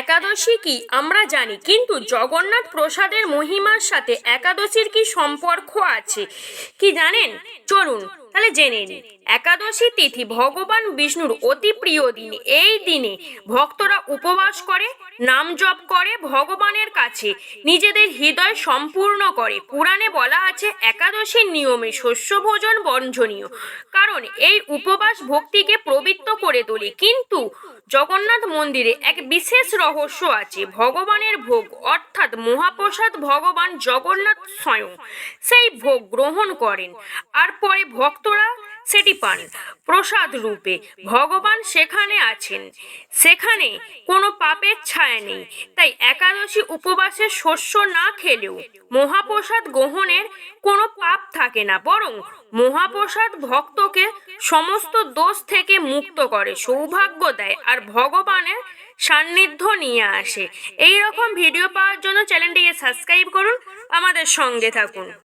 একাদশী কি আমরা জানি, কিন্তু জগন্নাথ প্রসাদের মহিমার সাথে একাদশীর কি সম্পর্ক আছে, কি জানেন? চলুন, তাহলে জেনে নিই। একাদশী তিথি ভগবান বিষ্ণুর অতি প্রিয় দিন। এই দিনে ভক্তরা উপবাস করে, নাম জপ করে ভগবানের কাছে, নিজেদের হৃদয় সম্পূর্ণ করে। পুরাণে বলা আছে, একাদশীর নিয়মে শস্য ভোজন বঞ্জনীয় কারণ এই উপবাস ভক্তিকে প্রবৃত্ত করে তোলে। কিন্তু জগন্নাথ মন্দিরে এক বিশেষ রহস্য আছে। ভগবানের ভোগ, অর্থাৎ মহাপ্রসাদ ভগবান জগন্নাথ স্বয়ং সেই ভোগ গ্রহণ করেন। আর পরে ভক্তরা সেটি পান প্রসাদ রূপে। ভগবান সেখানে আছেন। সেখানে কোনো পাপের ছায়া নেই। তাই একাদশী উপবাসে শস্য না খেলেও মহাপ্রসাদ গ্রহণের কোনো পাপ থাকে না। বরং মহাপ্রসাদ ভক্তকে সমস্ত দোষ থেকে মুক্ত করে, সৌভাগ্য দেয় আর ভগবানের সান্নিধ্য নিয়ে আসে। এই রকম ভিডিও পাওয়ার জন্য চ্যানেলটিকে সাবস্ক্রাইব করুন, আমাদের সঙ্গে থাকুন।